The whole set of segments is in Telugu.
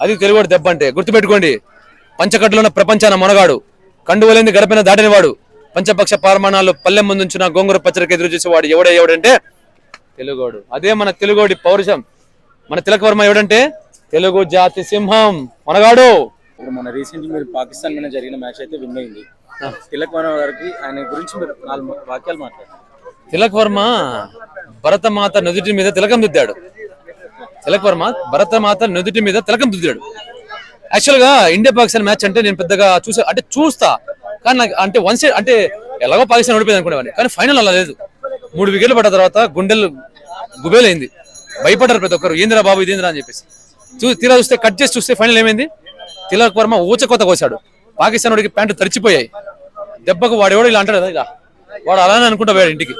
అది తెలుగువాడి దెబ్బ అంటే. గుర్తుపెట్టుకోండి. పంచకట్టులో ప్రపంచాన మొనగాడు. కండువలేంది గడపిన దాటినవాడు పంచపక్ష పారమాణాలు పల్లెం ముందుంచిన గోంగూర పచ్చడికి ఎదురు చూసేవాడు ఎవడే ఎవడంటే? తెలుగోడు. అదే మన తెలుగోడి పౌరుషం. మన తిలక వర్మ ఎవడంటే? తెలుగు జాతి సింహం. మొనగాడు. ఇప్పుడు మన రీసెంట్ మీరు పాకిస్తాన్ మీద జరిగిన మ్యాచ్ అయితే విన్ అయింది. తిలక్ వన గారికి ఆయన గురించి మీరు నాలుగు వాక్యాలు మాట్లాడారు తిలక్ వర్మ భరతమాత నుదుటి మీద తిలకం దిద్దాడు. తిలక్ వర్మ భరతమాత నుదుటి మీద తిలకం దుద్దాడు యాక్చువల్గా ఇండియా పాకిస్తాన్ మ్యాచ్ అంటే నేను పెద్దగా చూసా అంటే చూస్తా. కానీ నాకు అంటే వన్ సైడ్ అంటే ఎలాగో పాకిస్తాన్ ఓడిపోయింది అనుకునేవాడిని కానీ ఫైనల్ అలా లేదు. మూడు వికెట్లు పడ్డ తర్వాత గుండెలు గుబేలైంది. భయపడ్డారు ప్రతి ఒక్కరు. ఏందిరా బాబు ఇదేందిరా? అని చెప్పేసి. చూ తీరా చూస్తే కట్ చేసి చూస్తే ఫైనల్ ఏమైంది? తిలక్ వర్మ ఊచకొత్త కోసాడు. పాకిస్తాన్ వాడికి ప్యాంటు తడిచిపోయాయి. దెబ్బకు వాడెవడో ఇలా అంటాడు కదా ఇలా. వాడు అలానే అనుకుంటా పోయాడు ఇంటికి.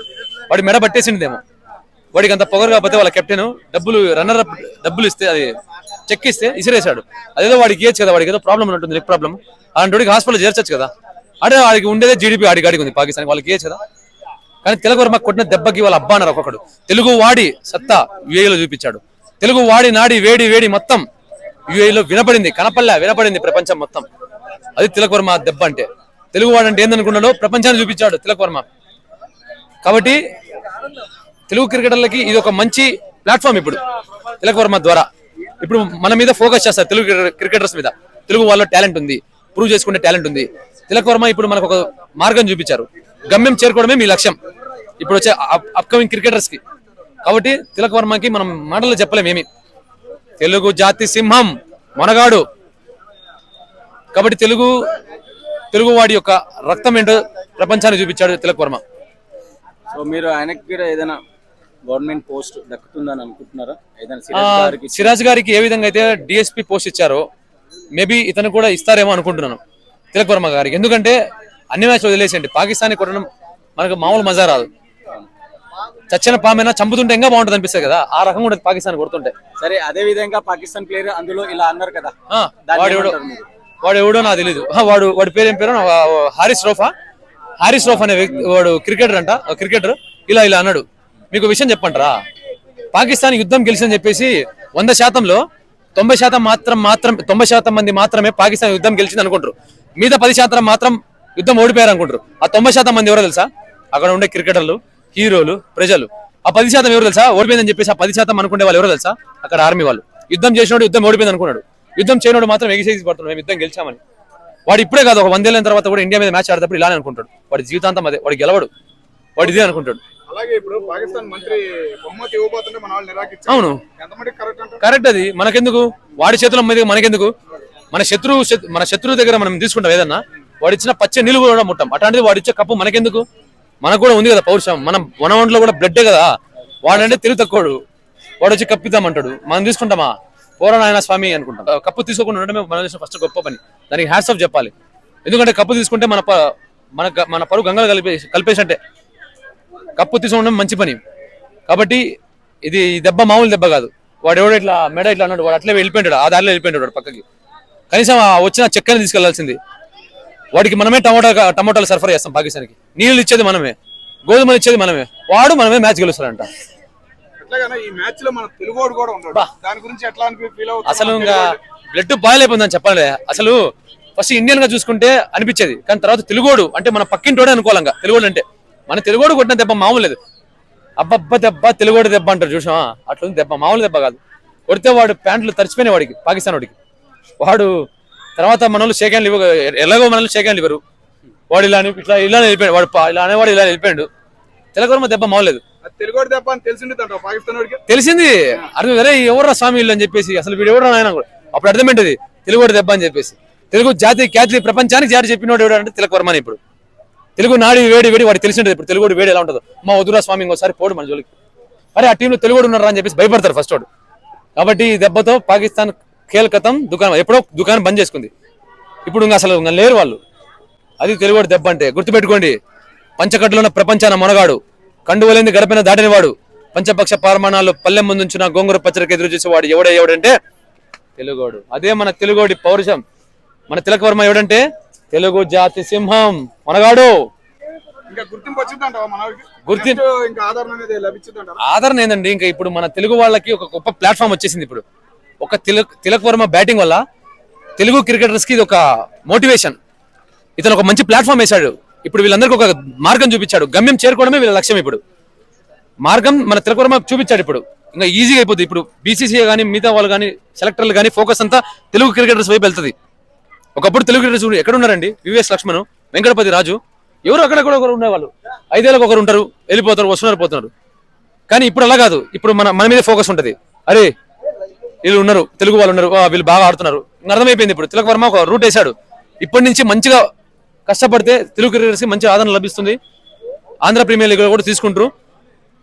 వాడి మెడ పట్టేసిండేమో. వాడికి అంత పొగరు కాకపోతే వాళ్ళ కెప్టెన్ డబ్బులు రన్నర్ అప్ డబ్బులు ఇస్తే అది చెక్ ఇస్తే ఇసిరేసాడు అదేదో వాడికి ఇవ్వచ్చు కదా వాడికి ఏదో ప్రాబ్లం ఉంటుంది లెగ్ ప్రాబ్లం అలాంటి వాడికి హాస్పిటల్ చేర్చొచ్చు కదా. అంటే వాడికి ఉండేదే జీడిపి ఆడి గాడికి ఉంది పాకిస్తాన్ వాళ్ళకి ఇవ్వచ్చు కదా. కానీ తెలుగు వర్మ కొట్టిన దెబ్బకి వాళ్ళ అబ్బా అన్నారు ఒక్కొక్కడు. తెలుగు వాడి సత్తా యుఏలో చూపించాడు. తెలుగు వాడి నాడి వేడి వేడి మొత్తం యుఏలో వినపడింది కనపల్లె వినపడింది ప్రపంచం మొత్తం. అది తిలక్ వర్మ దెబ్బ అంటే. తెలుగు వాడు అంటే ఏందనుకున్నాడో ప్రపంచాన్ని చూపించాడు తిలక్ వర్మ. కాబట్టి తెలుగు క్రికెటర్లకి ఇది ఒక మంచి ప్లాట్ఫామ్ ఇప్పుడు. తిలక్ వర్మ ద్వారా. ఇప్పుడు మన మీద ఫోకస్ చేస్తారు తెలుగు క్రికెటర్స్ మీద. తెలుగు వాళ్ళ టాలెంట్ ఉంది. ప్రూవ్ చేసుకునే టాలెంట్ ఉంది. తిలక్ వర్మ ఇప్పుడు మనకు ఒక మార్గం చూపించారు. గమ్యం చేరుకోవడమే మీ లక్ష్యం. ఇప్పుడు వచ్చే అప్కమింగ్ క్రికెటర్స్కి. కాబట్టి తిలక్ వర్మకి మనం మాటలు చెప్పలేమేమి. తెలుగు జాతి సింహం మొనగాడు కాబట్టి తెలుగు తెలుగు వాడి యొక్క రక్తం ఏంటో ప్రపంచానికి చూపించాడు తిలక్ వర్మ. సో మీరు ఆయనకి కూడా ఏదైనా గవర్నమెంట్ పోస్ట్ దక్కుతుందని అనుకుంటున్నారా? ఏదైనా సిరాజ్ గారికి ఏ విధంగా అయితే డిఎస్పీ పోస్ట్ ఇచ్చారో మేబీ ఇతను కూడా ఇస్తారేమో అనుకుంటున్నాను. తిలక్ వర్మ గారికి. ఎందుకంటే అన్ని మ్యాచ్ వదిలేసేయండి. పాకిస్తాన్ కొట్టడం మనకు మామూలు మజా రాదు. చచ్చిన పామైనా చంపుతుంటే ఇంకా బాగుంటుంది అనిపిస్తుంది కదా. ఆ రకంగా ఉంటుంది పాకిస్తాన్ కొడుతుంటే. సరే అదే విధంగా పాకిస్తాన్ ప్లేయర్ అందులో ఇలా అన్నారు కదా. వాడు ఎవడో? వాడు ఎవడో నాకు తెలియదు వాడు వాడి పేరు ఏం పేరు? హారిస్ రోఫా. హారిస్ రోఫ్ అనే వ్యక్తి వాడు క్రికెటర్ అంట. క్రికెటర్. ఇలా ఇలా అన్నాడు. మీకు విషయం చెప్పంటారా పాకిస్తాన్ యుద్ధం గెలిచిందని చెప్పేసి వంద శాతంలో తొంభై శాతం మాత్రం మాత్రం తొంభై శాతం మంది మాత్రమే పాకిస్తాన్ యుద్ధం గెలిచింది అనుకుంటారు. మిగతా పది శాతం మాత్రం యుద్ధం ఓడిపోయారు అనుకుంటారు. ఆ తొంభై శాతం మంది ఎవరో తెలుసా? అక్కడ ఉండే క్రికెటర్లు హీరోలు ప్రజలు. ఆ పది శాతం ఎవరు తెలుసా? ఓడిపోయిందని చెప్పేసి ఆ పది శాతం అనుకునే వాళ్ళు ఎవరో తెలుసా? అక్కడ ఆర్మీ వాళ్ళు. యుద్ధం చేసినోడు యుద్ధం ఓడిపోయింది అనుకున్నాడు. యుద్ధం చేయనోడు మాత్రం ఎగిసేసి పడుతున్నాడు. మేము యుద్ధం గెలిచామని. వాడు ఇప్పుడే కాదు ఒక వందేళ్ళ తర్వాత కూడా ఇండియా మీద మ్యాచ్ ఆడేటప్పుడు ఇలానే అనుకుంటాడు. వాడి జీవితాంతం అదే. వాడు గెలవడు. వాడు ఇదే అనుకుంటాడు. అలాగే ఇప్పుడు పాకిస్తాన్ మంత్రి బహుమతి ఇవ్వబోతుంటే మన వాళ్ళు నిరాకరించారు. అవును. కరెక్ట్ కరెక్ట్ అది. మనకెందుకు? వాడి చేతుల మీద మనకెందుకు? మన శత్రువు శత్- మన శత్రువు దగ్గర మనం తీసుకుంటాం ఏదన్నా. వాడు ఇచ్చిన పచ్చ నిలువు కూడా ముట్టాం. అట్లాంటిది వాడు ఇచ్చే కప్పు మనకెందుకు? మనకు కూడా ఉంది కదా పౌరుషం. మనం మన ఒంట్లో కూడా బ్లడ్డే కదా. వాడంటే తెలివి తక్కువడు. వాడు వచ్చి కప్పిద్దామంటాడు మనం తీసుకుంటామా? పోరా నాయన స్వామి అనుకుంటాం. కప్పు తీసుకోకుండా ఉండడమే మన దేశం ఫస్ట్ గొప్ప పని. దానికి హ్యాట్స్ ఆఫ్ చెప్పాలి. ఎందుకంటే కప్పు తీసుకుంటే మన ప- మన మన పరువు గంగలు కలిపే కలిపేసినట్టే. కప్పు తీసుకోవడం మంచి పని. కాబట్టి ఇది దెబ్బ మామూలు దెబ్బ కాదు. వాడు ఎవడో ఇట్లా మెడ ఇట్లా అన్నాడు వాడు అట్లే వెళ్ళిపోయాడు ఆ దారిలో వెళ్ళిపోయాడు వాడు పక్కకి. కనీసం ఆ వచ్చిన చెక్కని తీసుకెళ్ళాల్సింది. వాడికి మనమే టమోటా టమోటాలు సరఫరా చేస్తాం పాకిస్తాన్కి. నీళ్ళు ఇచ్చేది మనమే గోధుమలు ఇచ్చేది మనమే. వాడు మనమే మ్యాచ్ అవుతుంది అసలు ఇంకా బ్లడ్ బాయిల్ అయిపోయిందని చెప్పాలి. అసలు ఫస్ట్ ఇండియన్గా చూసుకుంటే అనిపించేది. కానీ తర్వాత తెలుగోడు అంటే మన పక్కింటోడే అనుకోవాలంగా. తెలుగోడు అంటే మన తెలుగోడు కొట్టిన దెబ్బ మామూలు లేదు. అబ్బబ్బ దెబ్బ తెలుగోడు దెబ్బ అంటారు చూసావా అట్లుంది దెబ్బ మామూలు దెబ్బ కాదు. కొడితే వాడు ప్యాంట్లు తడిచిపోయినాయి వాడికి పాకిస్తాన్ వాడికి. వాడు తర్వాత మన వాళ్ళు షేక్ హ్యాండ్లు ఇవ్వ ఎలాగో మన వాళ్ళు షేక్ హ్యాండ్లు ఇవ్వరు. వాడు ఇలా ఇట్లా ఇలా వెళ్ళిపోయాడు. వాడు ఇలా అనేవాడు ఇలా వెళ్ళిపోయాడు. తెలుగు దెబ్బ మామూలేదు అది తెలుగోడు దెబ్బ అని తెలిసిండే పాకిస్తాన్ వాడికి? తెలిసింది. అర్థం వేరే ఎవరా స్వామి అని చెప్పేసి అసలు వీడు ఎవరు ఆయన కూడా. అప్పుడు అర్థమైంటది తెలుగు దెబ్బ అని చెప్పేసి. తెలుగు జాతి ఖ్యాతి ప్రపంచానికి జాతి చెప్పినోడు ఎవడు అంటే తిలక్ వర్మని ఇప్పుడు. తెలుగు నాడి వేడి వేడి వాడికి తెలిసింటది ఇప్పుడు తెలుగు వేడి ఎలా ఉంటుందో. మా వదురా స్వామి ఇంకోసారి పోడు మన జోలికి. అరే ఆ టీంలో తెలుగు ఉన్నారా అని చెప్పేసి భయపడతారు ఫస్ట్ వాడు. కాబట్టి ఈ దెబ్బతో పాకిస్తాన్ కేల్కతం దుకాణం ఎప్పుడో దుకాణం బంద్ చేసుకుంది. ఇప్పుడు ఇంకా అసలు ఇంకా లేరు వాళ్ళు. అది తెలుగుడు దెబ్బ అంటే గుర్తుపెట్టుకోండి. పంచకట్టులో ప్రపంచాన మొనగాడు. కండువలేని గడపైన దాటినవాడు పంచపక్ష పారమాణాలు పల్లె ముందుంచిన గోంగూర పచ్చడికి ఎదురు చూసేవాడు ఎవడే ఎవడంటే తెలుగోడు. అదే మన తెలుగోడి పౌరుషం. మన తిలకవర్మ ఎవడంటే తెలుగు జాతి సింహం. మొనగాడు. ఆదరణ ఏందండి? ఇంకా ఇప్పుడు మన తెలుగు వాళ్ళకి ఒక గొప్ప ప్లాట్ఫామ్ వచ్చేసింది ఇప్పుడు. ఒక తిలక్ తిలక్ వర్మ బ్యాటింగ్ వల్ల తెలుగు క్రికెటర్స్కి ఇది ఒక మోటివేషన్. ఇతను ఒక మంచి ప్లాట్ఫామ్ వేశాడు. ఇప్పుడు వీళ్ళందరికీ ఒక మార్గం చూపించాడు. గమ్యం చేరుకోవడమే వీళ్ళ లక్ష్యం ఇప్పుడు. మార్గం మన తిలక్ వర్మ చూపించాడు ఇప్పుడు. ఇంకా ఈజీగా అయిపోతుంది ఇప్పుడు బీసీసీ కానీ మిగతా వాళ్ళు కానీ సెలెక్టర్లు కానీ ఫోకస్ అంతా తెలుగు క్రికెటర్స్ వైపు వెళ్తుంది. ఒకప్పుడు తెలుగు ఎక్కడ ఉన్నారండి వివిఎస్ లక్ష్మణ్ వెంకటపతి రాజు. ఎవరు అక్కడక్కడ ఒకరు ఉండేవాళ్ళు? ఐదేళ్ళకి ఒకరు ఉంటారు వెళ్ళిపోతారు వస్తున్నారు పోతున్నారు. కానీ ఇప్పుడు అలా కాదు. ఇప్పుడు మన మన మీద ఫోకస్ ఉంటది. అరే వీళ్ళు ఉన్నారు తెలుగు వాళ్ళు ఉన్నారు వీళ్ళు బాగా ఆడుతున్నారు. అర్థమైపోయింది ఇప్పుడు. తిలక్ వర్మ ఒక రూట్ వేశాడు. ఇప్పటి నుంచి మంచిగా కష్టపడితే తెలుగు క్రికెటర్స్కి మంచి ఆదరణ లభిస్తుంది. ఆంధ్ర ప్రీమియర్ లీగ్ కూడా తీసుకుంటారు.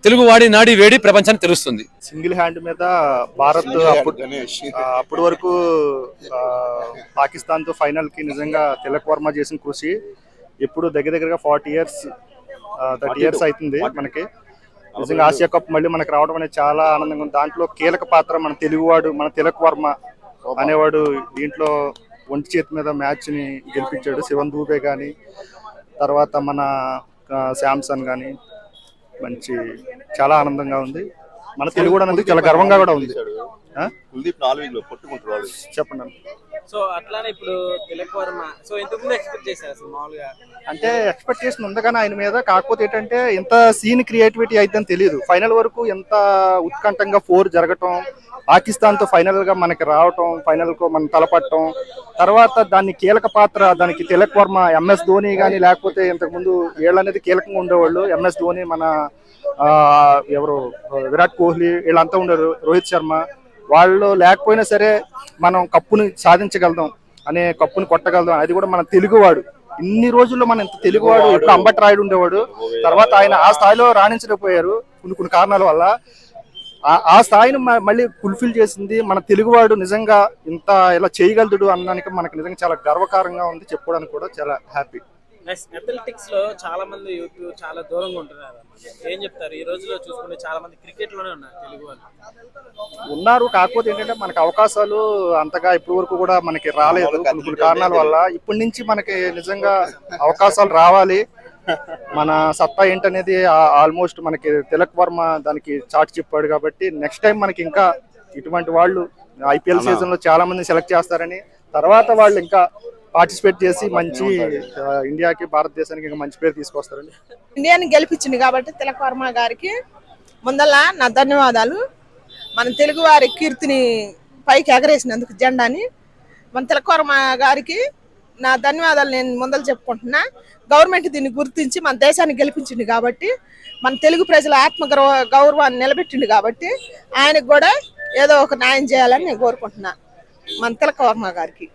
తెలుగు వాడి నాడి వేడి ప్రపంచానికి తెలుస్తుంది. సింగిల్ హ్యాండ్ మీద భారత్ అప్పుడు వరకు ఆ, పాకిస్తాన్తో ఫైనల్కి నిజంగా తిలక్ వర్మ చేసిన కృషి ఇప్పుడు దగ్గర దగ్గరగా ఫార్టీ ఇయర్స్ థర్టీ ఇయర్స్ అవుతుంది మనకి. నిజంగా ఆసియా కప్ మళ్ళీ మనకి రావడం అనేది చాలా ఆనందంగా ఉంది. దాంట్లో కీలక పాత్ర మన తెలుగువాడు మన తిలక్ వర్మ అనేవాడు దీంట్లో ఒంటి చేతి మీద మ్యాచ్ని గెలిపించాడు. శివన్ దూబే కానీ తర్వాత మన శాంసన్ కానీ మంచి చాలా ఆనందంగా ఉంది. మన తెలుగు కూడా అనేది చాలా గర్వంగా కూడా ఉంది? కుల్దీప్ నాలుగు చెప్పండి. సో అట్లానే ఇప్పుడు తిలక్ వర్మ. సో ఇంతకుముందు ఎక్స్పెక్ట్ చేశారు అసలు మామూలుగా? అంటే ఎక్స్పెక్టేషన్ ఉంది కానీ ఆయన మీద. కాకపోతే ఏంటంటే ఇంత సీన్ క్రియేటివిటీ అయిద్దని తెలియదు ఫైనల్ వరకు ఎంత ఉత్కంఠంగా ఫోర్ జరగటం పాకిస్తాన్తో ఫైనల్గా మనకి రావటం ఫైనల్కు మనం తలపట్టడం తర్వాత దాన్ని కీలక పాత్ర దానికి తిలక్ వర్మ ఎంఎస్ ధోని కానీ లేకపోతే ఇంతకు ముందు వీళ్ళు అనేది కీలకంగా ఉండేవాళ్ళు. ఎంఎస్ ధోని మన ఎవరు విరాట్ కోహ్లీ వీళ్ళంతా ఉండరు రోహిత్ శర్మ. వాళ్ళు లేకపోయినా సరే మనం కప్పుని సాధించగలుగుతాం అనే కప్పుని కొట్టగలుగుతాం అది కూడా మన తెలుగువాడు. ఇన్ని రోజుల్లో మన ఇంత తెలుగువాడు ఇప్పుడు అంబట్ రాయుడు ఉండేవాడు. తర్వాత ఆయన ఆ స్థాయిలో రాణించలేకపోయారు కొన్ని కొన్ని కారణాల వల్ల. ఆ- ఆ స్థాయిని మళ్ళీ ఫుల్ఫిల్ చేసింది మన తెలుగువాడు నిజంగా ఇంత ఇలా చేయగలుగుడు అనడానికి మనకు నిజంగా చాలా గర్వకారంగా ఉంది. చెప్పుకోవడానికి కూడా చాలా హ్యాపీ అథ్లెటిక్స్లో చాలా మంది యూత్ చాలా దూరంగా ఉంటున్నారు అన్నమాట. ఏం చెప్తారు? ఈ రోజులో చూసుకుంటే చాలా మంది క్రికెట్లోనే ఉన్నారు తెలుగు వాళ్ళు. ఉన్నారు. కాకపోతే ఏంటంటే మనకి అవకాశాలు అంతగా ఇప్పటి వరకు కూడా మనకి రాలేదు. కొన్ని కొన్ని కారణాల వల్ల ఇప్పటి నుంచి మనకి నిజంగా అవకాశాలు రావాలి. మన సత్తా ఏంటనేది ఆల్మోస్ట్ మనకి తిలక్ వర్మ దానికి చాటి చెప్పాడు కాబట్టి నెక్స్ట్ టైం మనకి ఇంకా ఇటువంటి వాళ్ళు ఐపీఎల్ సీజన్లో చాలా మంది సెలెక్ట్ చేస్తారని తర్వాత వాళ్ళు ఇంకా పార్టిసిపేట్ చేసి మంచి ఇండియాకి భారతదేశానికి ఇంకా మంచి పేరు తీసుకొస్తారని ఇండియాని గెలిపించింది కాబట్టి తిలక్ వర్మ గారికి ముందల నా ధన్యవాదాలు. మన తెలుగు వారి కీర్తిని పైకి ఎగరేసినందుకు జెండాని. మన తిలక్ వర్మ గారికి నా ధన్యవాదాలు నేను ముందర చెప్పుకుంటున్నా. గవర్నమెంట్ దీన్ని గుర్తించి మన దేశాన్ని గెలిపించింది కాబట్టి మన తెలుగు ప్రజల ఆత్మ గౌరవ గౌరవాన్ని నిలబెట్టింది కాబట్టి ఆయనకు కూడా ఏదో ఒక న్యాయం చేయాలని నేను కోరుకుంటున్నా. మన తిలక్ వర్మ గారికి.